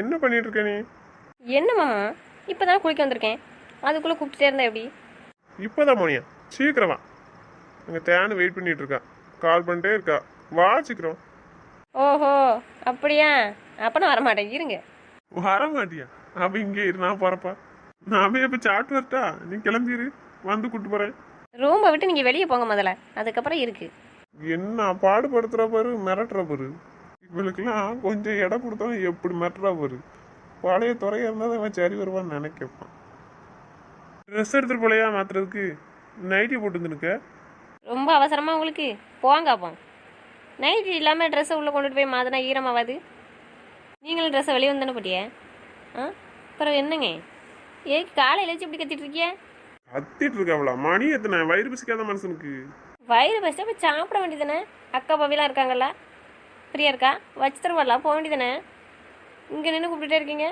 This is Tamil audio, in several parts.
என்ன பண்ணிட்டு இருக்க நீ? என்ன மாமா? இப்போ தானே குளிக்க வந்திருக்கேன். அதுக்குள்ளே கூப்பிட்டுட்டே இருந்தா எப்படி? இப்போதான் போனியா சீக்கிரம் அங்கே தேனு வெயிட் பண்ணிட்டு இருக்கா கால் பண்ணிட்டே இருக்கா. வா சீக்கிரம். ஓஹோ அப்படியா? அப்பனா வரமாட்டேன். இருங்க. வர மாட்டியா அவ இங்கே இரு நான் போறப்பா. நாமே இப்போ சாப்பிட்டு வரட்டா? நீ கிளம்பிரு. வந்து கூட்டு போறேன். ரூமை விட்டு நீங்கள் வெளியே போங்க முதல்ல. அதுக்கப்புறம் இருக்கு. என்ன பாடுபடுத்துற பாரு மிரட்டுற பாரு. இவளுக்கெல்லாம் கொஞ்சம் இடம் கொடுத்தோம் எப்படி மிரட்டுறா பாரு. பழைய துறையா இருந்தால் அவன் சரி வருவான்னு நினைக்கப்பான். ட்ரெஸ் எடுத்துட்டு போலையா மாத்துறதுக்கு? நைட்டி போட்டு நிற்க ரொம்ப அவசரமா உங்களுக்கு? போங்க அப்போ. நைட் இல்லாமல் ட்ரெஸ்ஸை உள்ளே கொண்டுட்டு போய் மாத்தினா ஈரமாவாது நீங்களும் ட்ரெஸ்ஸை வெளியே வந்தானே போட்டியே? ஆ? அப்புறம் என்னங்க? ஏக்கு காலையில் வச்சு இப்படி கத்திட்டு இருக்கிய? கத்திட்டு இருக்காவளா மணி எத்தனை? வயிறு பசிக்காத மனுஷனுக்கு. வயிறு பசிச்சா போய் சாப்பிட வேண்டியதானே அக்கா பவிலாம் இருக்காங்கல்ல? ஃப்ரீயா இருக்கா? வச்சு தருவாங்களா போக வேண்டியதானே இங்கே நின்று கூப்பிட்டுட்டே இருக்கீங்க?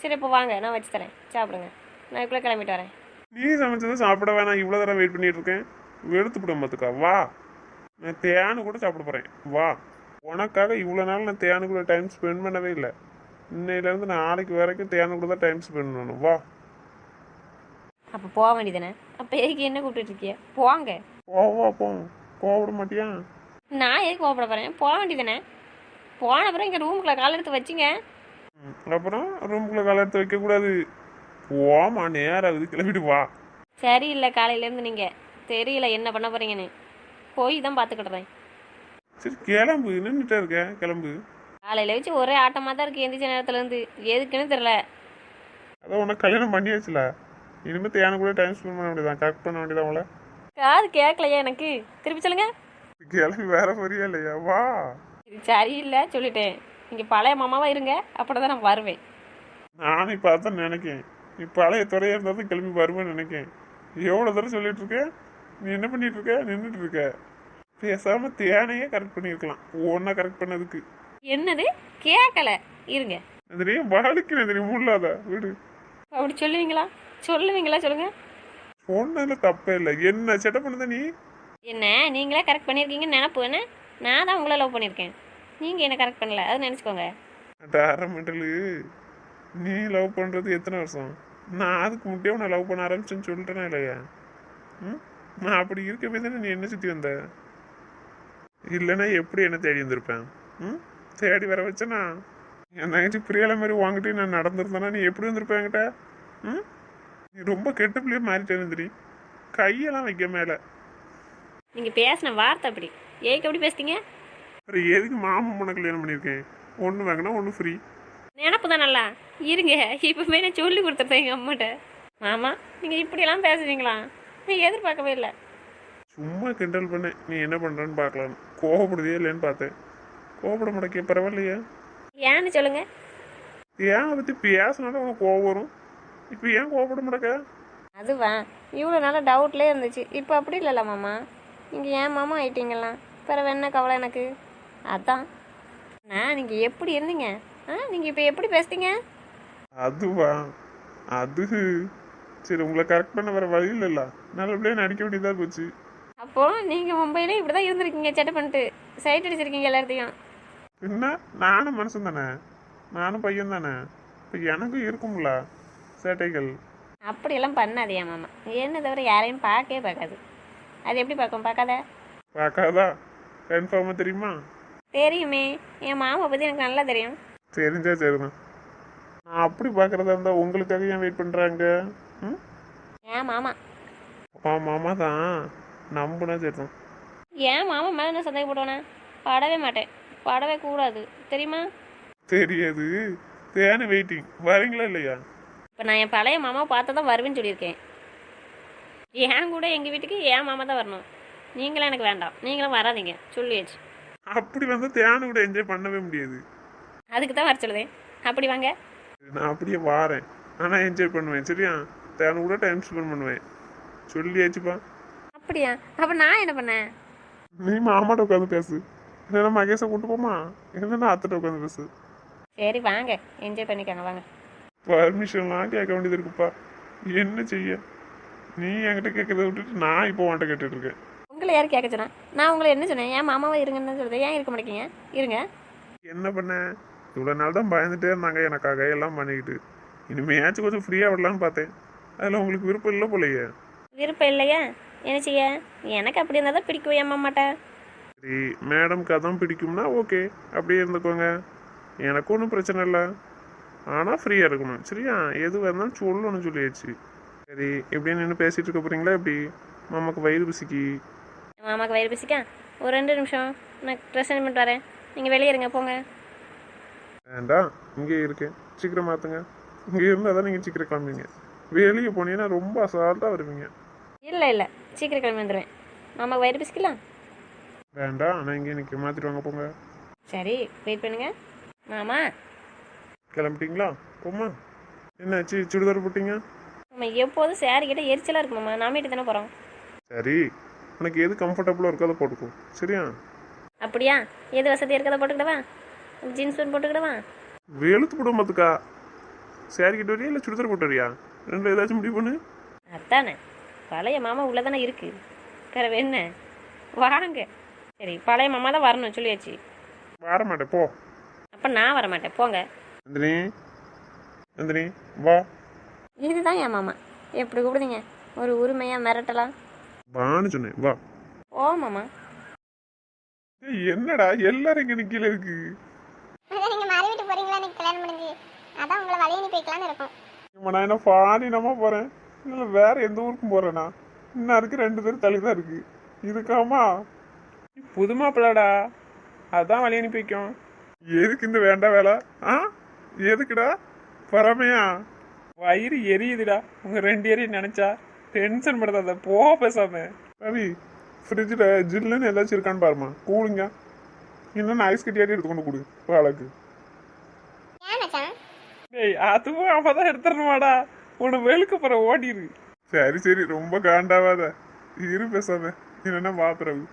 சரி இப்போ வாங்க. நான் வச்சு தரேன். சாப்பிடுங்க. நான் இதுக்குள்ளே கிளம்பிட்டு வரேன். நீ சமைச்சதை சாப்பிட வேணாம். இவ்வளோ தடவை வெயிட் பண்ணிட்டு இருக்கேன். வெளுத்து விட பார்த்துக்கா. வா. நான் தேனு கூட சாப்பிட போகிறேன் வா. உனக்காக இவ்வளோ நாள் நான் தேனு கூட டைம் ஸ்பெண்ட் பண்ணவே இல்லை. இன்னையிலேருந்து நாளைக்கு வரைக்கும் தேனு கூட தான் டைம் ஸ்பெண்ட் பண்ணணும். வா. அப்போ போக வேண்டியதானே அப்போ எதுக்கு என்ன கூப்பிட்டுட்டு இருக்கிய? போங்க. போ வா போ. கோவிட மாட்டியா? நான் எதுக்கு கோவப்பட போகிறேன் போக வேண்டியதானே போன அப்புறம் இங்கே ரூமுக்குள்ள கால் எடுத்து வச்சிங்க. அப்புறம் ரூமுக்குள்ளே காலை எடுத்து வைக்கக்கூடாது போமா நேரம் ஆகுது கிளம்பிட்டு வா. சரியில்லை காலையிலேருந்து நீங்கள் தெரியல என்ன பண்ண போகிறீங்கன்னு போய் தான் பார்த்துக்கிடுறேன். சரி கிளம்பு. நின்றுட்டே இருக்க கிளம்பு. காலையில் வச்சு ஒரே ஆட்டமாக தான் இருக்குது எந்திரிச்ச நேரத்துலேருந்து எதுக்குன்னு தெரில அதான் உனக்கு கல்யாணம் பண்ணியாச்சுல. இனிமேல் தேனு கூட டைம் ஸ்பெண்ட் பண்ண வேண்டியதான் கரெக்ட் பண்ண வேண்டியதான் அவளை காது கேட்கலையா எனக்கு? திருப்பி சொல்லுங்க. கிளம்பி வேற போறியா இல்லையா வா சரியில்லை சொல்லிட்டேன். நீங்கள் பழைய மாமாவா இருங்க அப்படி தான் நான் வருவேன். நானும் இப்போ அதான் நினைக்கேன். நீ பழைய துறையா இருந்தால் தான் கிளம்பி வருவேன்னு நினைக்கேன். எவ்வளோ தடவை சொல்லிட்டு இருக்க? நீ என்ன பண்ணிட்டு இருக்க? நின்றுட்டு இருக்க. பேசாம தேனையே கரெக்ட் பண்ணியிருக்கலாம். ஒன்றா கரெக்ட் பண்ணதுக்கு. என்னது? கேட்கல இருங்க. நந்திரி வாழ்க்கை நந்திரி முள்ளாத விடு. அப்படி சொல்லுவீங்களா? சொல்லுவீங்களா சொல்லுங்க. சொன்னதுல தப்பே இல்லை. என்ன செட்ட பண்ணுத நீ? என்ன நீங்களே கரெக்ட் பண்ணியிருக்கீங்கன்னு நினப்பு என்ன நான் தான் உங்களை லவ் பண்ணியிருக்கேன் நீங்கள் என்ன கரெக்ட் பண்ணல? அதை நினச்சிக்கோங்க. டார மெண்டலு. நீ லவ் பண்ணுறது எத்தனை வருஷம்? நான் அதுக்கு முன்னே உன்னை லவ் பண்ண ஆரம்பிச்சேன்னு சொல்லிட்டேனா இல்லையா? ம்? நான் அப்படி இருக்கவே தானே நீ என்ன சுற்றி வந்த? இல்லைன்னா எப்படி என்ன தேடி வந்திருப்பேன்? ம்? தேடி வர வச்சேனா? என் தங்கச்சி பிரியால மாதிரி வாங்கிட்டு நான் நடந்திருந்தேன்னா நீ எப்படி வந்திருப்பேன் என்கிட்ட? ம்? நீ ரொம்ப கெட்ட பிள்ளைய மாறிட்டேன்னு தெரியும். கையெல்லாம் வைக்க மேலே. நீங்கள் பேசின வார்த்தை அப்படி. ஏக்கு எப்படி பேசுறீங்க அப்புறம் எதுக்கு மாமன் பொண்ணை கல்யாணம் பண்ணியிருக்கேன்? ஒன்று வாங்கினா ஒன்று ஃப்ரீ நினப்பு தான் நல்லா. இருங்க இப்போவே நான் சொல்லி கொடுத்துருந்தேன் எங்கள் அம்மாட்ட. மாமா நீங்கள் இப்படியெல்லாம் பேசுவீங்களா நான் எதிர்பார்க்கவே இல்லை. சும்மா கிண்டல் பண்ணேன் நீ என்ன பண்ணுறன்னு பார்க்கலாம். கோவப்படுதே இல்லைன்னு பார்த்தேன். கோவப்பட மாட்டேங்க பரவாயில்லையா. ஏன்னு சொல்லுங்கள் ஏன் அதை பற்றி பேசினாலும் உனக்கு கோவம் வரும்? இப்போ ஏன் கோவப்பட மாட்டேக்க? அதுவா. இவ்வளோ நாளாக டவுட்லேயே இருந்துச்சு. இப்போ அப்படி இல்லைல்ல மாமா. நீங்கள் ஏன் மாமா ஆயிட்டீங்களாம் பிறகு என்ன கவலை எனக்கு? அதான். நான் நீங்கள் எப்படி இருந்தீங்க? ஆ நீங்கள் இப்போ எப்படி பேசுறீங்க அதுவா? அது. சரி உங்களை கரெக்ட் பண்ண வேற வழி இல்லைல்ல. நல்லபடியாக நடிக்க வேண்டியதாக போச்சு. அப்போ நீங்கள் மும்பையில இப்படி தான் இருந்திருக்கீங்க செட்டை பண்ணிட்டு. சைட் அடிச்சிருக்கீங்க எல்லாத்தையும் என்ன நானும் மனுஷன் தானே? நானும் பையன் தானே? இப்போ எனக்கும் இருக்கும்ல சேட்டைகள். அப்படியெல்லாம் பண்ணாதே மாமா. என்ன தவிர யாரையும் பார்க்கவே பார்க்காது. அது எப்படி பார்க்கும்? பார்க்காத? பார்க்காதா? கன்ஃபார்மாக தெரியுமா? தெரியுமே. என் மாமா பற்றி எனக்கு நல்லா தெரியும். தெரிஞ்சா சரிதான். நான் அப்படி பார்க்குறதா இருந்தால் உங்களுக்காக ஏன் வெயிட் பண்ணுறாங்க ம்? ஏன் மாமா. ஆ மாமா தான். நம்புனா சரிதான். ஏன் மாமா மேலே நான் சந்தேகப்படுவேனே படவே மாட்டேன். படவே கூடாது. தெரியுமா? தெரியாது. தேன வெயிட்டிங் வரீங்களா இல்லையா? இப்போ நான் என் பழைய மாமாவை பார்த்து தான் வருவேன்னு சொல்லியிருக்கேன். என் கூட எங்கள் வீட்டுக்கு என் மாமா தான் வரணும். நீங்களும் எனக்கு வேண்டாம். நீங்களும் வராதீங்க. சொல்லியாச்சு அப்படி வந்து தேன கூட என்ஜாய் பண்ணவே முடியாது. அதுக்கு தான் வர சொல்லுதேன் அப்படி வாங்க. நான் அப்படியே வாரேன். ஆனால் என்ஜாய் பண்ணுவேன். சரியா? தேன கூட டைம் ஸ்பெண்ட் பண்ணுவேன். சொல்லியாச்சுப்பா அப்படியா? அப்போ நான் என்ன பண்ணேன்? நீ மாமாட்ட உட்காந்து பேசு. இல்லைன்னா மகேஷை கூட்டு போமா? இல்லைன்னா அத்தைட்ட உட்காந்து பேசு. சரி வாங்க. என்ஜாய் பண்ணிக்கோங்க. வாங்க. பர்மிஷன்லாம் கேட்க வேண்டியது இருக்குப்பா. என்ன செய்ய? நீ என்கிட்ட கேட்கறத விட்டுட்டு நான் இப்போ உன்கிட்ட கேட்டுட்டு இருக்கேன் உங்களை யார் கேட்க சொன்னா? நான் உங்களை என்ன சொன்னேன்? ஏன் மாமாவை இருங்கன்னு தான் சொல்லுது ஏன் இருக்க மாட்டேங்க இருங்க. என்ன பண்ண? இவ்வளோ நாள் தான் பயந்துட்டே இருந்தாங்க எனக்காக எல்லாம் பண்ணிக்கிட்டு. இனிமேயாச்சும் கொஞ்சம் ஃப்ரீயாக விடலான்னு பார்த்தேன். அதில் உங்களுக்கு விருப்பம் இல்லை போலையே. விருப்பம் இல்லையா? என்ன செய்ய? எனக்கு அப்படி இருந்தால் தான் பிடிக்கவே ஏமா மாட்டேன் சரி மேடம்க்கு அதான் பிடிக்கும்னா ஓகே. அப்படியே இருந்துக்கோங்க. எனக்கு ஒன்றும் பிரச்சனை இல்லை. ஆனால் ஃப்ரீயாக இருக்கணும். சரியா? எது இருந்தாலும் சொல்லணும்னு சொல்லியாச்சு. சரி இப்படியே நின்று பேசிகிட்டு இருக்க போகிறீங்களா எப்படி? மாமாக்கு வயிறு பிசிக்கி. மாமாக்கு வயிறு பிசிக்கா? ஒரு ரெண்டு நிமிஷம். நான் ட்ரெஸ் பண்ணிட்டு வரேன். நீங்கள் வெளியே இருங்க போங்க. வேண்டாம் இங்கே இருக்கேன். சீக்கிரம் மாற்றுங்க இங்கே இருந்தால் தான் நீங்கள் சீக்கிரம் கிளம்புவீங்க. வெளியே போனீங்கன்னா ரொம்ப அசால்ட்டாக வருவீங்க. இல்லை இல்லை. சீக்கிரம் கிளம்பி வந்துடுவேன் மாமாக்கு வயிறு பிசிக்கலாம் வேண்டாம் ஆனால் இங்கே நிற்க மாற்றிட்டு வாங்க போங்க. சரி வெயிட் பண்ணுங்க. மாமா. கிளம்பிட்டீங்களா? போமா என்னாச்சு சுடிதார் போட்டீங்க? மாமா எப்போதும் சேரீ கிட்ட எரிச்சலாக இருக்கு மாமா நாமிட்டு தானே போகிறோம் சரி உனக்கு எது கம்ஃபர்டபுளாக இருக்கோ அதை போட்டுக்கோ. சரியா? அப்படியா? எது வசதி இருக்கதை போட்டுக்கிடவா? Jeans pant போட்டுக்கிடவா? வெளுத்து குடும்பத்துக்கா சேரீ கிட்ட வரியா இல்லை சுடிதார் போட்டு வரியா? ரெண்டு ஏதாச்சும் முடிவு பண்ணு. அதானே. பழைய மாமா உள்ளே தானே இருக்கு. வேற என்ன? வாங்க. சரி பழைய மாமா தான் வரணும் சொல்லியாச்சு. வர மாட்டேன் போ. அப்போ நான் வர மாட்டேன். போங்க. நந்தினி நந்தினி வா. இதுதான் என் மாமா. எப்படி கூப்பிடுதீங்க? ஒரு உரிமையாக மிரட்டலாம். வான்னு சொன்னேன். வா. ஓ மாமா. ஏய், என்னடா? எல்லாரும் இங்கே நிற்கல இருக்கு. நீங்க மாறி வீட்டு போறீங்களா? எனக்கு கல்யாணம் முடிஞ்சு. அதான் உங்களை வழி அனுப்பி வைக்கலாம்னு இருக்கும். இம்மா நான் என்ன ஃபாரினமா போகிறேன் இல்லை வேற எந்த ஊருக்கும் போகிறேனா இன்னும் இருக்கு ரெண்டு பேரும் தள்ளி தான் இருக்கு இதுக்காமா புது மாப்பிள்ளடா. அதான் வழி அனுப்பி வைக்கும். எதுக்கு இந்த வேண்டாம் வேலை? ஆ? எதுக்குடா? பரமையா வயிறு எரியுதுடா. உங்க ரெண்டு பேரையும் நினைச்சா டென்ஷன் படுத்தாத போ பேசாம. ரவி ஃப்ரிட்ஜில் ஜில்லுன்னு ஏதாச்சும் இருக்கான்னு பாருமா கூலிங்க. இன்னும் ஐஸ் கட்டியாட்டி எடுத்து கொண்டு கொடு பாலக்கு டேய் அதுவும் அவ தான் எடுத்துடணுமாடா. உன்னை வெளுக்க போற ஓடிரு. சரி சரி ரொம்ப காண்டாவாத. இரு பேசாம. என்னென்ன பாத்துறவு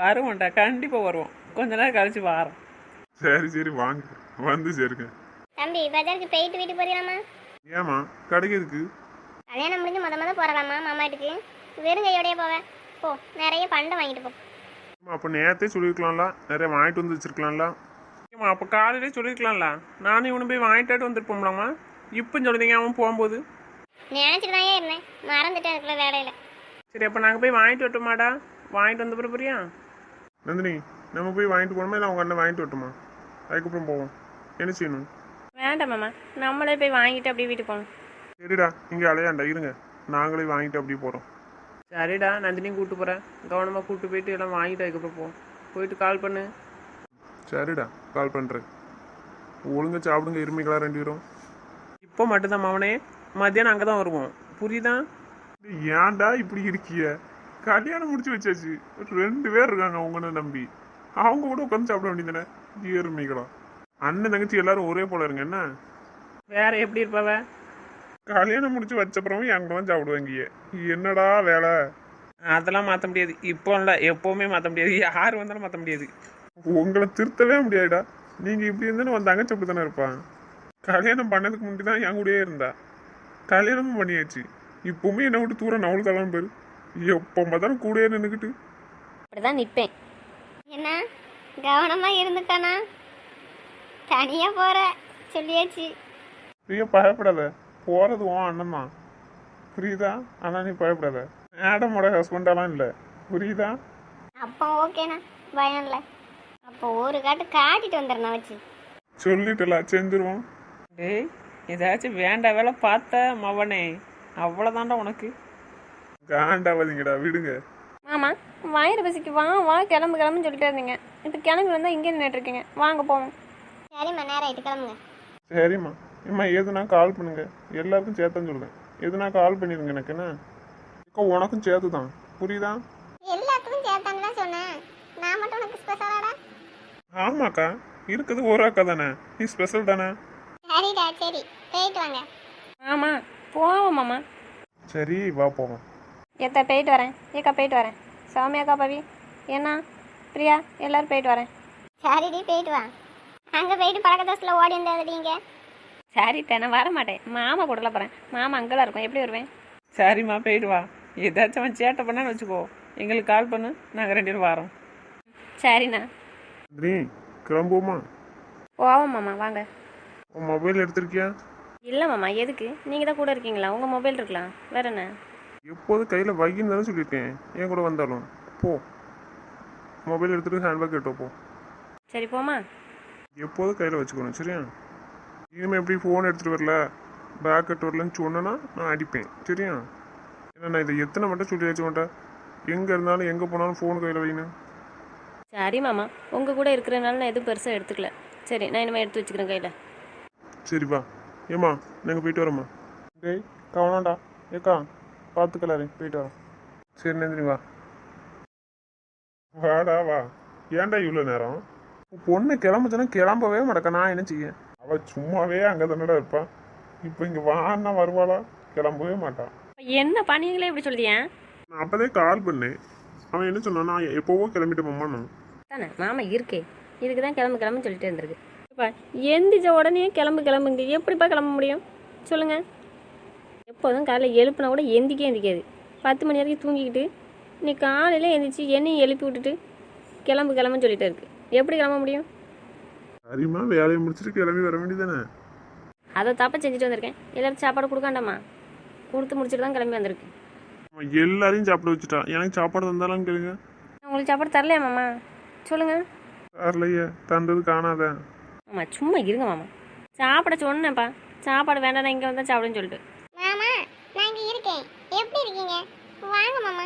வருவோம்டா கண்டிப்பா வருவோம். கொஞ்ச நேரம் கழிச்சு வாரோம் சரி சரி வாங்க. வந்து சேருங்க. தம்பி பஜாருக்கு போயிட்டு வீட்டுக்கு போறீங்களாமா ஏமா கடைக்கு எதுக்கு? கல்யாணம் முடிஞ்சு முத முத போறலாமா மாமா வீட்டுக்கு? வெறும் கையோடய போவேன் போ நிறைய பண்டை வாங்கிட்டு போ. அப்போ நேரத்தே சொல்லியிருக்கலாம்ல நிறைய வாங்கிட்டு வந்து வச்சிருக்கலாம்ல. ஏம்மா அப்போ காலையிலே சொல்லியிருக்கலாம்ல நானும் இவனு போய் வாங்கிட்டாட்டு வந்துருப்போம்லாமா? இப்போ சொல்லுதீங்க அவன் போகும்போது. நினைச்சிட்டு தான் இருந்தேன் மறந்துட்டேன் அதுக்குள்ள வேலையில. சரி அப்போ நாங்கள் போய் வாங்கிட்டு வரட்டுமாடா? வாங்கிட்டு வந்த பிறகு புரியா நந்தினி நம்ம போய் வாங்கிட்டு போகணுமா? இல்லை அவங்க அண்ணன் வாங்கிட்டு வரட்டுமா? அதுக்கப்புறம் போவோம். என்ன செய்யணும்? வேண்டாம் மாமா. நம்மளே போய் வாங்கிட்டு அப்படியே வீட்டுக்கு போகணும். சரிடா இங்கே அலையாண்டா இருங்க. நாங்களே வாங்கிட்டு அப்படியே போகிறோம் சரிடா நந்தினியும் கூப்பிட்டு போகிறேன் கவனமாக கூப்பிட்டு போயிட்டு எல்லாம் வாங்கிட்டு அதுக்கப்புறம் போ. போயிட்டு கால் பண்ணு. சரிடா கால் பண்ணுறேன் ஒழுங்கா சாப்பிடுங்க இருமிகளா ரெண்டு பேரும். இப்போ மட்டும்தான் மவனே மத்தியானம் அங்கே தான் வருவோம். புரியுதா? ஏன்டா இப்படி இருக்கிய? கல்யாணம் முடிச்சு வச்சாச்சு. ரெண்டு பேர் இருக்காங்க உங்களை நம்பி. அவங்க கூட உட்காந்து சாப்பிட வேண்டியதானே எருமைகளா அண்ணன் தங்கச்சி எல்லாரும் ஒரே போல இருங்க என்ன? வேற எப்படி இருப்பவ? கல்யாணம் முடிச்சு வச்சப்புறமும் என் கூட தான் சாப்பிடுவாங்க. என்னடா வேலை? அதெல்லாம் மாற்ற முடியாது. இப்போ இல்லை எப்போவுமே மாற்ற முடியாது. யார் வந்தாலும் மாற்ற முடியாது. உங்களை திருத்தவே முடியாதுடா. நீங்க இப்படி இருந்தாலும் உன் தங்கச்சி அப்படி தானே இருப்பான் கல்யாணம் பண்ணதுக்கு முன்னாடி தான் என் கூடயே இருந்தா. கல்யாணமும் பண்ணியாச்சு. இப்பவுமே என்னை விட்டு தூரம் நவளு தலாம் பேரு எப்போ பார்த்தாலும் கூடயே நின்றுக்கிட்டு அப்படி தான் நிற்பேன் என்ன? கவனமா இருந்துட்டானா தனியா போற. சொல்லியாச்சு. பிரியா பயப்படாத. போறது உன் அண்ணன் தான். புரியுதா? ஆனா நீ பயப்படாத. மேடமோட ஹஸ்பண்டாலாம் இல்லை. புரியுதா? அப்போ ஓகேண்ணா பயம் இல்லை. அப்போ ஒரு காட்டு காட்டிட்டு வந்துடுறேன் வச்சு. சொல்லிட்டல செஞ்சிருவோம். டேய் ஏதாச்சும் வேண்ட வேலை பார்த்த மவனே. அவ்வளோதான்டா உனக்கு. காண்டாவாதீங்கடா விடுங்க. மாமா வயிறு பசிக்கு வா வா கிளம்பு கிளம்புன்னு சொல்லிட்டே இருந்தீங்க. இப்போ கிளம்பி வந்தால் இங்கே நின்றுட்டு இருக்கீங்க. வாங்க போவோம். சரிம்மா நேரம் ஆயிட்டு கிளம்புங்க. சரிம்மா. இம்மா எதுனா கால் பண்ணுங்க. எல்லாருக்கும் சேர்த்தான் சொல்றேன். எதுனா கால் பண்ணிடுங்க எனக்கு என்ன? அக்கா உனக்கும் சேர்த்து தான் புரியுதா? எல்லாத்துக்கும் சேர்த்தான்னு தான் சொன்னேன். நான் மட்டும் உனக்கு ஸ்பெஷலாடா ஆமாக்கா. இருக்குது ஒரு அக்கா தானே. நீ ஸ்பெஷல் தானே? சரிடா சரி. போயிட்டு வாங்க. மாமா போவோம் மாமா. சரி வா போவோம். ஏத்தா போயிட்டு வரேன். ஏக்கா போயிட்டு வரேன். சௌமியாக்கா பவி. என்ன பிரியா எல்லாரும் போயிட்டு வரேன். சரிடி போயிட்டு வா. அங்கே போயிட்டு பழக்க தோசத்தில் ஓடி இருந்தாதீங்க சரி நான் வர மாட்டேன். மாமா கூடல போகிறேன் மாமா அங்கெல்லாம் இருக்கும். எப்படி வருவேன்? சரிம்மா போயிட்டு வா. ஏதாச்சும் அவன் சேட்டை பண்ணான்னு வச்சுக்கோ. எங்களுக்கு கால் பண்ணு. நாங்கள் ரெண்டு பேரும் வரோம். சரிண்ணா. நீ கிளம்புவோமா? போவோம் மாமா வாங்க. உன் மொபைல் எடுத்திருக்கியா? இல்லை மாமா எதுக்கு? நீங்கள் தான் கூட இருக்கீங்களா? உங்கள் மொபைல் இருக்கலாம். வேற என்ன? எப்போது கையில் வையின்னு தானே சொல்லியிருக்கேன். என் கூட வந்தாலும். போ. மொபைல் எடுத்துகிட்டு ஹேண்ட்பேக் எடுத்து போ. சரி போமா எப்போதும் கையில் வச்சுக்கணும் சரியா? இனிமேல் எப்படி ஃபோன் எடுத்துகிட்டு வரல? பேக் எடுத்து வரலன்னு சொன்னேன்னா நான் அடிப்பேன் சரியா? ஏன்னா நான் இதை எத்தனை மட்டும் சொல்லி வச்சு மாட்டேன் எங்கே இருந்தாலும் எங்கே போனாலும் ஃபோன் கையில் வைக்கணும் சரி மாமா உங்கள் கூட இருக்கிறனால நான் எதுவும் பெருசாக எடுத்துக்கல. சரி நான் இனிமேல் எடுத்து வச்சுக்கிறேன் கையில். சரி வா. ஏம்மா நாங்கள் போயிட்டு வரோம்மா. டேய் கவனம்டா. ஏக்கா பார்த்துக்கலாரே போயிட்டு வரோம் சரி நந்தினி வா. வாடா வா. ஏன்டா இவ்வளோ நேரம்? பொண்ணு கிளம்புச்சுன்னா கிளம்பவே மாட்டக்கா. நான் என்ன செய்ய? அவள் சும்மாவே அங்கே தானடா இருப்பான் இப்போ இங்கே வான்னா வருவாளா? கிளம்பவே மாட்டான் என்ன பண்ணீங்களே இப்படி சொல்லியா நான் அப்போதே கால் பண்ணேன். அவன் என்ன சொன்னான் நான் எப்போவோ கிளம்பிட்டு மாமான்னு தானே மாமா இருக்கே. இதுக்கு தான் கிளம்பு கிளம்புன்னு சொல்லிட்டே இருந்திருக்கு. இப்போ எந்திரிச்ச உடனே கிளம்பு கிளம்புங்க. எப்படிப்பா கிளம்ப முடியும்? சொல்லுங்கள் எப்போதும் காலையில் எழுப்புனா கூட எந்திக்கே எந்திக்காது. பத்து மணி வரைக்கும் தூங்கிக்கிட்டு நீ காலையில் எந்திரிச்சு என்னையும் எழுப்பி விட்டுட்டு கிளம்பு கிளம்புன்னு சொல்லிட்டே இருக்கு. எப்படி கிளம்ப முடியும்? சரிம்மா வேலையை முடிச்சுட்டு கிளம்பி வர வேண்டியதானே அதை தப்பா செஞ்சுட்டு வந்திருக்கேன். எல்லாரும் சாப்பாடு கொடுக்காண்டாமா கொடுத்து முடிச்சுட்டு தான் கிளம்பி வந்திருக்கு. எல்லாரையும் சாப்பிட வச்சுட்டா. எனக்கு சாப்பாடு தந்தாலும் கேளுங்க. நான் உங்களுக்கு சாப்பாடு தரலையா மாமா? சொல்லுங்கள் வரலையே தந்தது காணாத. மாமா சும்மா இருங்க மாமா. சாப்பிட சொன்னேன்ப்பா. சாப்பாடு வேண்டாம் இங்கே வந்தால் சாப்பிடுன்னு சொல்லிட்டு. மாமா நான் இங்க இருக்கேன். எப்படி இருக்கீங்க? வாங்க மாமா.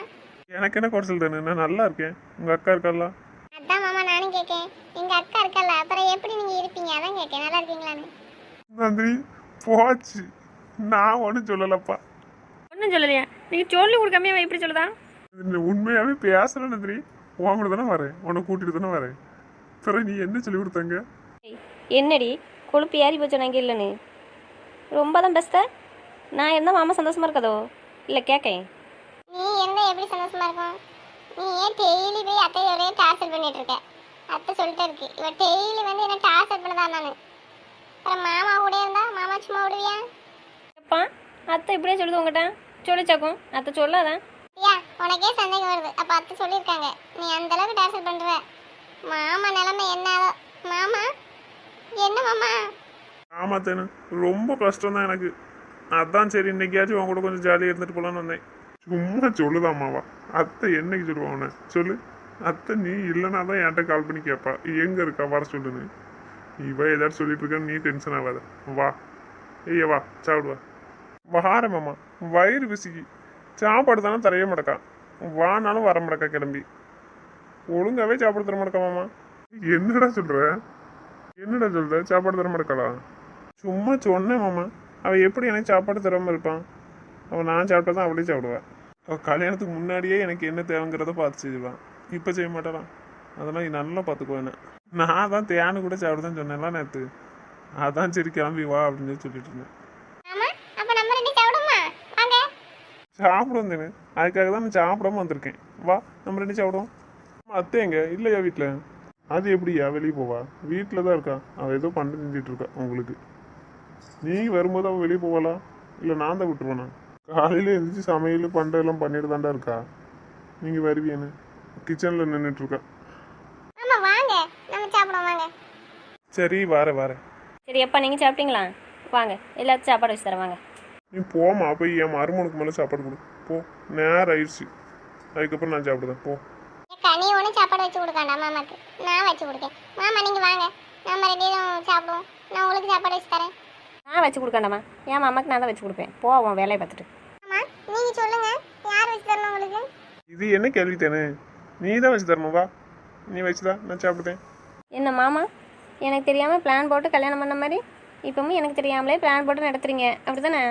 எனக்கு என்ன குறைச்சல் தானே நான் நல்லா இருக்கேன். உங்க அக்கா இருக்கால அதான் மாமா நானும் கேட்கேன் எங்க அக்கா இருக்கல்ல அப்புறம் எப்படி நீங்க இருப்பீங்க அதான் கேட்கேன் நல்லா இருக்கீங்களான்னு நந்தினி போச்சு. நான் ஒன்றும் சொல்லலப்பா. ஒன்றும் சொல்லலையா. நீங்கள் சொல்லி கொடுக்காம அவன் எப்படி சொல்லுதா? இந்த உண்மையாவே பேசுறேன் நந்தினி. உன் கூட தானே வரேன். உன்னை கூட்டிட்டு தானே வரேன். பிறகு நீ என்ன சொல்லி கொடுத்தாங்க? ஏய், என்னடி? கொழுப்பு ஏறி போச்சு நாங்கள் இல்லைன்னு. ரொம்ப தான் பெஸ்ட்டா நான் இருந்தால் மாமா சந்தோஷமா இருக்காதோ? இல்லை கேட்கேன் நீ இருந்தா எப்படி சந்தோஷமா இருக்கும்? நீ ஏன் டெய்லி போய் அத்தையை ஒரே டார்ச்சர் பண்ணிட்டு இருக்க? அத்தை சொல்லிட்டு இருக்கு. இவ டெய்லி வந்து என்ன டார்ச்சர் பண்ணதான் நானு? அப்புறம் மாமா கூட இருந்தா? மாமா சும்மா விடுவியா? அப்பா அத்தை இப்படியே சொல்லுது உங்கள்கிட்ட சொல்லிச்சாக்கும் அத்தை சொல்லாதான் ஐயா உனக்கே சந்தேகம் வருது. அப்ப அத்தை சொல்லியிருக்காங்க. நீ அந்த அளவுக்கு டார்ச்சர் பண்ற. மாமா நிலைமை என்னதோ? மாமா? என்ன மாமா? ஆமா தேனு ரொம்ப கஷ்டம் தான் எனக்கு. அதான் சரி இன்னைக்காச்சும் உன் கூட கொஞ்சம் ஜாலியாக இருந்துட்டு போலான்னு வந்தேன். சும்மா சொல்லுதாம்மாவா அத்தை என்னைக்கு சொல்லுவா உன்னை? சொல்லு. அத்தை நீ இல்லைனா தான் என்கிட்ட கால் பண்ணி கேட்பா. எங்க இருக்கா? வர சொல்லுன்னு இவன் ஏதாவது சொல்லிட்டு இருக்கான்னு நீ டென்ஷன் ஆகாத. வா. ஏய் வா. சாப்பிடுவா வார மாமா. வயிறு பிசிக்கி சாப்பாடு தானே தரைய மாட்டக்கா வானாலும் வர மாட்டக்கா கிளம்பி. ஒழுங்காவே சாப்பாடு தர மாட்டக்கா மாமா. என்னடா சொல்ற? என்னடா சொல்ற? சாப்பாடு தர மாட்டேக்கலா சும்மா சொன்னேன் மாமா. அவள் எப்படி எனக்கு சாப்பாடு தராமல் இருப்பான் அவன் நான் சாப்பிட்டா தான் அவளே சாப்பிடுவேன் அவள் கல்யாணத்துக்கு முன்னாடியே எனக்கு என்ன தேவைங்கிறத பார்த்து செய்வான் இப்போ செய்ய மாட்டாளாம் அதெல்லாம் நல்லா பார்த்துக்குவேன் நான் தான் தேனு கூட சாப்பிடுதான் சொன்னேன்ல நேற்று அதான் சரி கிளம்பி வா அப்படின்னு சொல்லி சொல்லிட்டு இருந்தேன். சாப்பிடுமா தானே. அதுக்காக தான் நான் சாப்பிடாம வந்திருக்கேன். வா நம்ம ரெண்டு சாப்பிடுவோம். அத்தை எங்க? இல்லையா வீட்டில் அது எப்படியா? வெளியே போவா? வீட்டில் தான் இருக்கா? அவள் ஏதோ பண்ண செஞ்சுட்டு இருக்கா உங்களுக்கு. நீங்கள் வரும்போது அவள் வெளியே போவாளா? இல்லை நான் தான் விட்டுருவேனா? காலையில் எழுந்திரிச்சு சமையல் பண்டை எல்லாம் பண்ணிட்டு தாண்டா இருக்கா? நீங்கள் வருவீன்னு கிச்சனில் நின்றுட்டு இருக்கா ஆமா வாங்க நம்ம சாப்பிடுவோம் வாங்க சரி வரேன் வரேன். சரி எப்பா நீங்கள் சாப்பிட்டீங்களா? வாங்க எல்லாத்தையும் சாப்பாடு வச்சு தரேன் வாங்க. நீ போமா போய் என் மருமனுக்கு மேலே சாப்பாடு கொடு. போ நேரம் ஆயிடுச்சு. அதுக்கப்புறம் நான் சாப்பிடுதேன் போ. நீ ஒன்றும் சாப்பாடு வச்சு கொடுக்காண்டா மாமாக்கு. நான் வச்சு கொடுக்கேன். மாமா நீங்கள் வாங்க. நம்ம ரெண்டு பேரும் சாப்பிடுவோம். நான் உங்களுக்கு சாப்பாடு வச்சு தரேன். நான் வச்சு கொடுக்கண்டாமா என் மாமாக்கு நான் தான் வச்சு கொடுப்பேன். போவோம் வேலையை பார்த்துட்டு. ஆமா நீங்கள் சொல்லுங்க. யார் வச்சு தரணும் உங்களுக்கு? இது என்ன கேள்வி தானே? நீ தான் வச்சு தரணும் வா. நீ வச்சுதா நான் சாப்பிடுதேன். என்ன மாமா? எனக்கு தெரியாமல் பிளான் போட்டு கல்யாணம் பண்ண மாதிரி? இப்பவும் எனக்கு தெரியாமலே பிளான் போட்டு நடத்துறீங்க. அப்படி தானே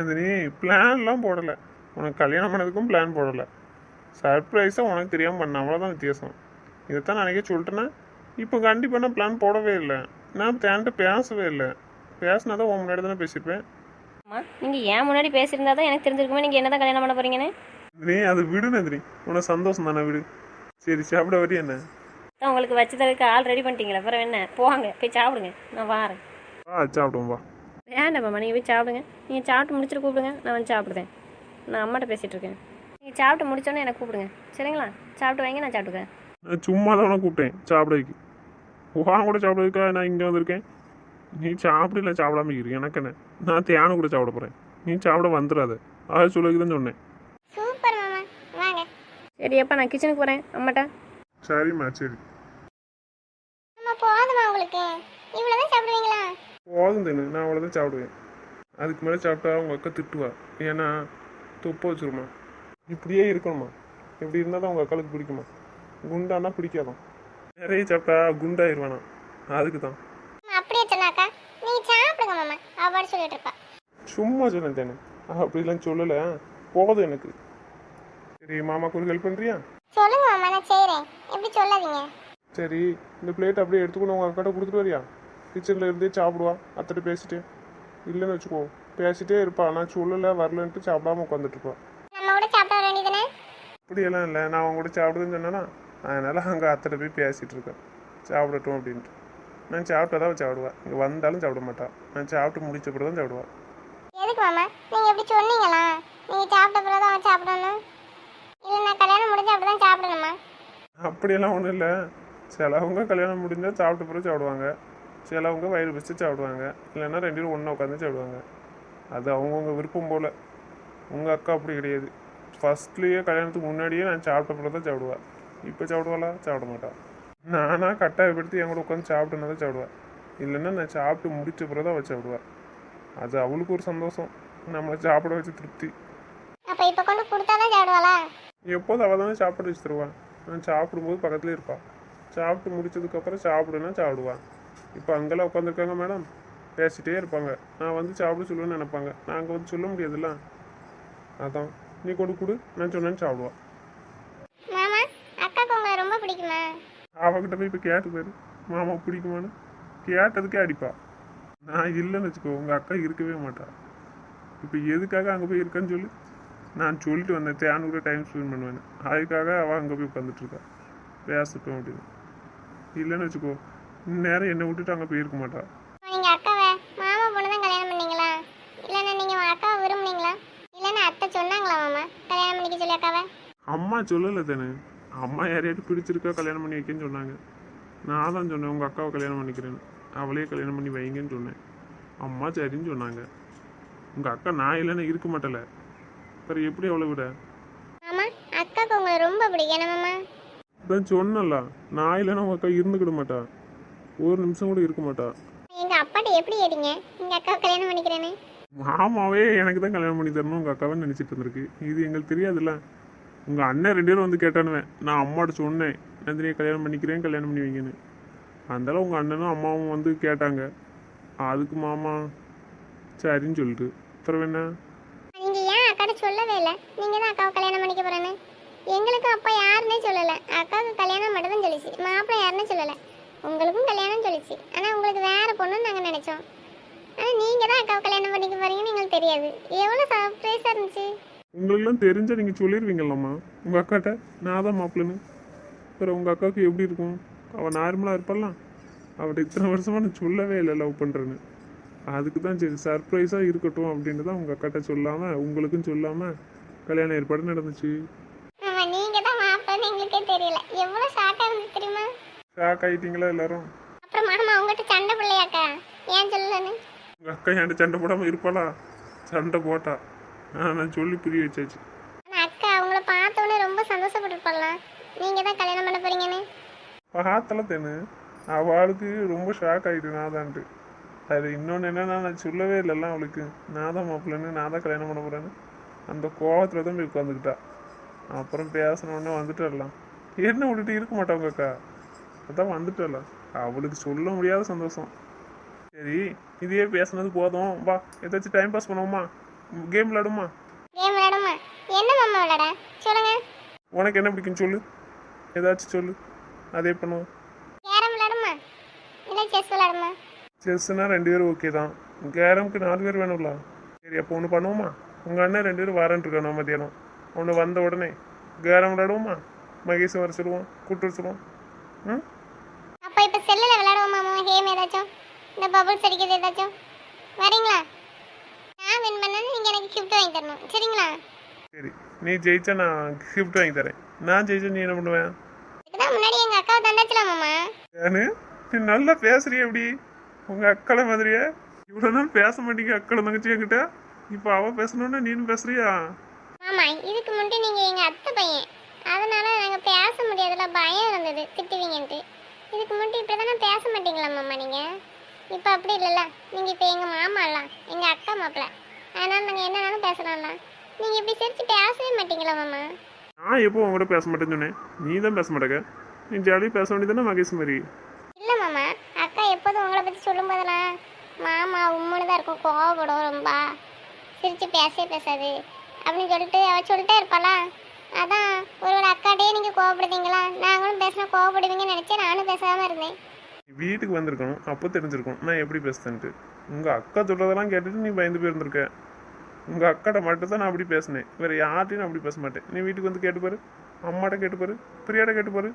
அது நீ பிளான்லாம் போடலை. உனக்கு கல்யாணம் பண்ணதுக்கும் பிளான் போடலை. சர்ப்ரைஸாக உனக்கு தெரியாமல் பண்ண. அவ்வளோதான் வித்தியாசம். இதைத்தான் நான் அன்றைக்கே சொல்லிட்டேன்னா இப்போ கண்டிப்பாக நான் பிளான் போடவே இல்லை. நான் தேன்ட்டு பேசவே இல்லை. பேசினா தான் உன் முன்னாடி தானே பேசியிருப்பேன். அம்மா நீங்கள் ஏன் முன்னாடி பேசியிருந்தா தான் எனக்கு தெரிஞ்சிருக்குமே. நீங்கள் என்ன தான் கல்யாணம் பண்ண போறீங்கன்னு? நீ அது விடு நந்தினி. உனக்கு சந்தோஷம் தானே விடு. சரி சாப்பிட வரி என்ன? தான் உங்களுக்கு வச்சு தரதுக்கு ஆள் ரெடி பண்ணிட்டீங்களா அப்புறம் என்ன? போவாங்க போய் சாப்பிடுங்க. நான் வாரேன். வா சாப்பிடுவோம் வா. வேண்டாம் மாமா நீங்கள் போய் சாப்பிடுங்க. நீங்கள் சாப்பிட்டு முடிச்சுட்டு கூப்பிடுங்க நான் வந்து சாப்பிடுவேன் நான் அம்மாட்ட பேசிகிட்டு இருக்கேன். நீங்கள் சாப்பிட்டு முடிச்சோன்னே எனக்கு கூப்பிடுங்க. சரிங்களா? சாப்பிட்டு வைங்க நான் சாப்பிட்டுக்கிறேன். நான் சும்மா தான் உனக்கு கூப்பிட்டேன் சாப்பிட வைக்க உன் கூட சாப்பிடுறதுக்கா நான் இங்கே வந்திருக்கேன்? நீ சாப்பிடல சாப்பிடாம இரு. எனக்கு என்ன? நான் தேனை கூட சாப்பிட போகிறேன் நீ சாப்பிட வந்துடாத அது சொல்லுக்கு தான் சொன்னேன். சூப்பர் மாமா. வாங்க. சரி அப்பா நான் கிச்சனுக்கு போகிறேன் அம்மாட்டா. சரிம்மா சரி. அம்மா போதுமா உங்களுக்கு? இவ்வளோதான் சாப்பிடுவீங்களா? போதும் தானே நான் அவ்வளோதான் சாப்பிடுவேன். அதுக்கு மேலே சாப்பிட்டா உங்கள் அக்கா திட்டுவா. ஏன்னா துப்ப வச்சிருமா. இப்படியே இருக்கணுமா? இப்படி இருந்தால் தான் உங்கள் அக்காளுக்கு பிடிக்குமா? குண்டானா பிடிக்காதான் நிறைய சாப்பிட்டா குண்டாயிருவானா? அதுக்கு தான் அப்படியே சொன்னாக்கா நீங்க சாப்பிடுங்க மாமா அவ்வாறு சொல்லிட்டு இருப்பா. சும்மா சொன்னேன் தானே அப்படிலாம் சொல்லலை. போதும் எனக்கு. சரி மாமாக்கு ஒரு ஹெல்ப் பண்ணுறியா சொல்லுங்க மாமா நான் செய்கிறேன் சரி இந்த பிளேட் அப்படியே எடுத்துக்கணும் உங்கள் அக்காட்ட கொடுத்துட்டு வரியா? கிச்சனில் இருந்தே சாப்பிடுவா அத்தட்ட பேசிட்டு. இல்லைன்னு வச்சுக்கோ பேசிட்டே இருப்பா நான் சொல்லலை வரலன்ட்டு சாப்பிடாம உட்காந்துட்டு இருப்பா. அப்படியெல்லாம் இல்லை நான் அவங்க கூட சாப்பிடுதுன்னு சொன்னேன்னா அதனால் அங்கே அத்தனை போய் பேசிகிட்டு இருக்கேன். சாப்பிடட்டும் அப்படின்ட்டு. நான் சாப்பிட்டா தான் சாப்பிடுவேன் இங்கே வந்தாலும் சாப்பிட மாட்டான் நான் சாப்பிட்டு முடிச்ச பிறகு தான் சாப்பிடுவேன் எதுக்கு மாமா? நீங்க எப்படி சொன்னீங்களா? நீங்க சாப்பிட்ட பிறகு தான் சாப்பிடணும் இல்லை நான் கல்யாணம் முடிஞ்சு அப்படிதான் சாப்பிடணுமா அப்படியெல்லாம் ஒன்றும் இல்லை. சிலவங்க கல்யாணம் முடிஞ்சால் சாப்பிட்ட பிறகு சாப்பிடுவாங்க. சிலவங்க வயிறு வச்சு சாப்பிடுவாங்க. இல்லைன்னா ரெண்டு பேரும் ஒன்றா உட்காந்து சாப்பிடுவாங்க. அது அவங்கவுங்க விருப்பம் போல். உங்கள் அக்கா அப்படி கிடையாது. ஃபஸ்ட்லேயே கல்யாணத்துக்கு முன்னாடியே நான் சாப்பிட்ட பிறகு தான் சாப்பிடுவேன் இப்போ சாப்பிடுவாளா? சாப்பிட மாட்டா. நானாக கட்டாயப்படுத்தி என் கூட உட்காந்து சாப்பிட்டுனா தான் சாப்பிடுவேன் இல்லைன்னா நான் சாப்பிட்டு முடிச்ச பிறகு தான் வச்சு சாப்பிடுவேன் அது அவளுக்கு ஒரு சந்தோஷம். நம்மளை சாப்பிட வச்சு திருப்தி. அப்ப இப்ப கொண்டு கொடுத்தாதான் சாப்பிடுவாளா? எப்போதும் அவள் தானே சாப்பாடு வச்சு தருவான் நான் சாப்பிடும்போது பக்கத்துலேயே இருப்பாள் சாப்பிட்டு முடிச்சதுக்கப்புறம் சாப்பிடுன்னா சாப்பிடுவான் இப்போ அங்கெல்லாம் உட்காந்துருக்காங்க மேடம். பேசிட்டே இருப்பாங்க. நான் வந்து சாப்பிட சொல்லுவேன்னு நினைப்பாங்க. நான் அங்கே வந்து சொல்ல முடியாதுல்ல. அதான். நீ கொண்டு கொடு. நான் சொன்னேன்னு சாப்பிடுவான் அவகிட்ட போய் இப்போ கேட்டு பாரு. மாமா பிடிக்குமான்னு. கேட்டதுக்கே அடிப்பா. நான் இல்லைன்னு வச்சுக்கோ. உங்கள் அக்கா இருக்கவே மாட்டா. இப்போ எதுக்காக அங்கே போய் இருக்கேன்னு சொல்லு. நான் சொல்லிட்டு வந்தேன் தேனு கூட டைம் ஸ்பெண்ட் பண்ணுவேன் அதுக்காக அவள் அங்கே போய் உட்காந்துட்டு இருக்கா பேசட்டும் அப்படின்னு. இல்லைன்னு வச்சுக்கோ நேரம் என்னை விட்டுட்டு அங்கே போயிருக்க மாட்டா. நீங்க அக்காவை மாமா பொண்ணு தான் கல்யாணம் பண்ணீங்களா? இல்லைன்னா நீங்க உங்க அக்காவை விரும்புனீங்களா? இல்லைன்னா அத்தை சொன்னாங்களா மாமா கல்யாணம் பண்ணிக்க சொல்லி அக்காவை? அம்மா சொல்லலை தானே. அம்மா யாரையாட்டு பிடிச்சிருக்கா கல்யாணம் பண்ணி வைக்கன்னு சொன்னாங்க. நான் தான் சொன்னேன் உங்கள் அக்காவை கல்யாணம் பண்ணிக்கிறேன்னு. அவளே கல்யாணம் பண்ணி வைங்கன்னு சொன்னேன். அம்மா சரின்னு சொன்னாங்க. உங்கள் அக்கா நான் இல்லைன்னா இருக்க மாட்டல. அப்புறம் எப்படி அவளை விட? மாமா அக்காக்கு உங்களை ரொம்ப பிடிக்கும். என்ன மாமா? தான் சொன்னல நான் இல்லைன்னா உங்கள் அக்கா இருந்துக்கிட மாட்டா. ஒரு நிமிஷம் கூட இருக்க மாட்டா. எங்க அப்பாட்ட எப்படி கேட்டீங்க? எங்க அக்காவை கல்யாணம் பண்ணிக்கிறேன்னு. மாமாவே எனக்கு தான் கல்யாணம் பண்ணி தரணும். உங்கள் அக்காவை நினச்சிட்டு இருந்திருக்கு. இது எங்களுக்கு தெரியாதுல்ல. உங்கள் அண்ணன் ரெண்டு பேரும் வந்து கேட்டானுவேன். நான் அம்மாட்ட சொன்னேன் நந்தினியை கல்யாணம் பண்ணிக்கிறேன் கல்யாணம் பண்ணி வைங்கன்னு. அந்தாலும் உங்கள் அண்ணனும் அம்மாவும் வந்து கேட்டாங்க. அதுக்கு மாமா சரின்னு சொல்லிட்டு. அப்புறம் என்ன? சொல்லவே இல்லை. நீங்கள் தான் அக்காவை கல்யாணம் பண்ணிக்க போகிறேன்னு எங்களுக்கு அப்பா யாருன்னே சொல்லலை. அக்காவுக்கு கல்யாணம் மட்டும் தான் சொல்லிச்சு. மாப்பிள்ளை யாருன்னு சொல்லலை. உங்களுக்கும் கல்யாணம் சொல்லிச்சு. ஆனால் உங்களுக்கு வேறு பொண்ணுன்னு நாங்கள் நினச்சோம். ஆனால் நீங்கள் தான் அக்காவை கல்யாணம் பண்ணிக்க போகிறீங்கன்னு எங்களுக்கு தெரியாது. எவ்வளோ சர்ப்ரைஸாக இருந்துச்சு. உங்களுக்குலாம் தெரிஞ்சால் நீங்கள் சொல்லிடுவீங்களம்மா உங்கள் அக்காட்ட நான் தான் மாப்பிள்ளைன்னு. அப்புறம் உங்கள் அக்காவுக்கு எப்படி இருக்கும்? அவள் நார்மலாக இருப்பாள்லாம் அவட்ட இத்தனை வருஷமாக நான் சொல்லவே இல்லை லவ் பண்ணுறேன்னு அதுக்கு தான் சரி சர்ப்ரைஸாக இருக்கட்டும் அப்படின்ட்டு தான் உங்கள் அக்காட்ட சொல்லாமல் உங்களுக்கும் சொல்லாமல் கல்யாண ஏற்பாடு நடந்துச்சு. ஆமா நீங்க தான் எங்களுக்கே தெரியல. எவ்வளவு ஷாக்கா இருந்துச்சு தெரியுமா? ஷாக் ஆகிட்டீங்களா எல்லாரும்? அப்புறம் மாமா உங்ககிட்ட சண்டை பிள்ளையாக்கா ஏன் சொல்லலன்னு? உங்கள் அக்கா என்கிட்ட சண்டை போடாமல் இருப்பாளா? சண்டை போட்டா. நான் சொல்லி புரிய வச்சாச்சு. அக்கா உங்களை பார்த்த உடனே ரொம்ப சந்தோஷப்பட்டுருப்பாங்களாம் நீங்க தான் கல்யாணம் பண்ண போறீங்கன்னு? பார்த்தல தேனு. அவளுக்கு ரொம்ப ஷாக் ஆகிட்டு நான் தான்ட்டு. அது இன்னொன்று என்னன்னா நான் சொல்லவே இல்லைல்ல அவளுக்கு. நான் தான் மாப்பிள்ளைன்னு நான் தான் கல்யாணம் பண்ண போகிறேன்னு அந்த கோவத்தில் தான் போய் உட்காந்துக்கிட்டா அப்புறம் பேசணுன்னே வந்துட்டலாம் என்ன விட்டுட்டு இருக்க மாட்டாங்க அக்கா? அதான் வந்துட்டல அவளுக்கு சொல்ல முடியாத சந்தோஷம். சரி இதையே பேசுனது போதும். வா ஏதாச்சும் டைம் பாஸ் பண்ணுவோமா? கேம் விளாடுமா கேம் விளையாடுமா என்ன மாமா விளையாட? சொல்லுங்க. உனக்கு என்ன பிடிக்குன்னு சொல்லு. ஏதாச்சும் சொல்லு. அதே பண்ணுவோம் கேரம் விளையாடுமா இல்லை செஸ் விளையாடுமா செஸ்னா ரெண்டு பேரும் ஓகே தான். கேரம்க்கு நாலு பேர் வேணும்ல? சரி அப்போ ஒன்று பண்ணுவோமா? உங்கள் அண்ணன் ரெண்டு பேரும் வரேன் இருக்கானோ மத்தியானம். ஒன்று வந்த உடனே கேரம் விளையாடுவோமா? மகேஷ் வர சொல்லுவோம் கூட்டு சொல்லுவோம். ம்? அப்போ இப்போ செல்லில் விளையாடுவோமா கேம் ஏதாச்சும்? இந்த பபுள்ஸ் அடிக்கிறது ஏதாச்சும்? வரீங்களா? நான் வின் பண்ணது நீங்கள் எனக்கு கிஃப்ட் வாங்கி தரணும். சரிங்களா? சரி நீ ஜெயிச்சா நான் கிஃப்ட் வாங்கி தரேன். நான் ஜெயிச்சா நீ என்ன பண்ணுவேன் இதுக்கு தான் முன்னாடி எங்கள் அக்காவை தந்தாச்சுல மாமா. ஏன்னு? நீ நல்லா பேசுறிய எப்படி? உங்க அக்களை மாதிரியே. இவ்வளோ நாள் பேச மாட்டீங்க அக்களை தங்கச்சி என்கிட்ட. இப்போ அவ பேசணும்னா நீனும் பேசுறியா? மாமா இதுக்கு முன்னாடி நீங்க எங்க அத்தை பையன். அதனால நாங்க பேச முடியாதுல பயம் இருந்தது. திட்டுவீங்கன்ட்டு. இதுக்கு முன்னாடி இப்படி தானே பேச மாட்டீங்களா மாமா நீங்க? இப்போ அப்படி இல்லைல்ல. நீங்க இப்போ எங்க மாமால எங்க அக்கா மாப்பிள்ள. அதனால நாங்க என்னனாலும் பேசலாம்ல. நீங்க இப்படி சிரிச்சு பேசவே மாட்டீங்களா மாமா? நான் எப்போ உங்ககிட்ட பேச மாட்டேன்னு சொன்னேன். நீ தான் பேச மாட்டேங்க. நீ ஜாலியாக பேச வேண்டியதானே மகேஷ் மாதிரி? இல்ல எப்போதும் சொல்லும்போதெல்லாம் மாமா உம்முன்னு தான் இருக்கும் கோவப்படும் ரொம்ப. சிரித்து பேசவே பேசாது. அப்படின்னு சொல்லிட்டு அவள் சொல்லிட்டே இருப்பாளா? அதான் ஒருவேளை அக்காட்டே நீங்க கோவப்படுதீங்களா நாங்களும் பேசினா கோவப்படுவீங்கன்னு நினச்சேன் நானும் பேசாமல் இருந்தேன். வீட்டுக்கு வந்திருக்கணும் அப்போ தெரிஞ்சிருக்கும். நான் எப்படி பேசுனேன்ட்டு. உங்கள் அக்கா சொல்றதெல்லாம் கேட்டுட்டு நீ பயந்து போயிருந்திருக்க. உங்கள் அக்காட்ட மட்டும் தான் நான் அப்படி பேசினேன். வேறு யார்ட்டையும் நான் அப்படி பேச மாட்டேன். நீ வீட்டுக்கு வந்து கேட்டுப்பாரு. அம்மாட்ட கேட்டுப்பாரு. பிரியாட்ட கேட்டுப்பாரு.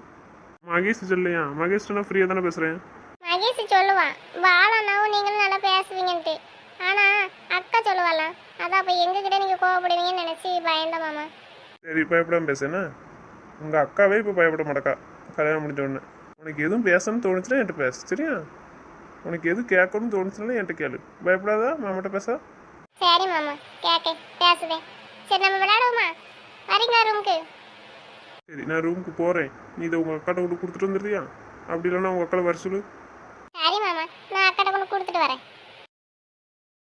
மகேஷ் சொல்லையா? மகேஷ் நான் ஃப்ரீயாக தானே பேசுகிறேன் மகேஷ் சொல்லுவான். பாலானாவும் நீங்களும் நல்லா பேசுவீங்கன்ட்டு. ஆனா அக்கா சொல்லுவாளா அதான் அப்ப எங்க கிட்ட நீங்க கோவப்படுவீங்கன்னு நினைச்சு பயந்த மாமா. சரி பயப்படாம பேசுனா? உங்கள் அக்காவே இப்போ பயப்பட மாட்டக்கா. கல்யாணம் முடிஞ்ச உடனே. உனக்கு எதுவும் பேசணும்னு தோணுச்சுன்னா என்கிட்ட பேசு சரியா? உனக்கு எது கேட்கணும்னு தோணுச்சுனாலும் என்கிட்ட கேளு. பயப்படாதா மாமாட்ட பேச. சரி மாமா கேட்க பேசுவேன் சரி நம்ம விளையாடுவோமா? வரீங்களா ரூமுக்கு? சரி நான் ரூமுக்கு போகிறேன் நீ இதை உங்கள் அக்காட்ட கொண்டு கொடுத்துட்டு வந்துடுறியா? அப்படி இல்லைன்னா உங்கள் அக்காவை வர சொல்லு. சரி மாமா நான் அக்கடை கொண்டு கொடுத்துட்டு வரேன்.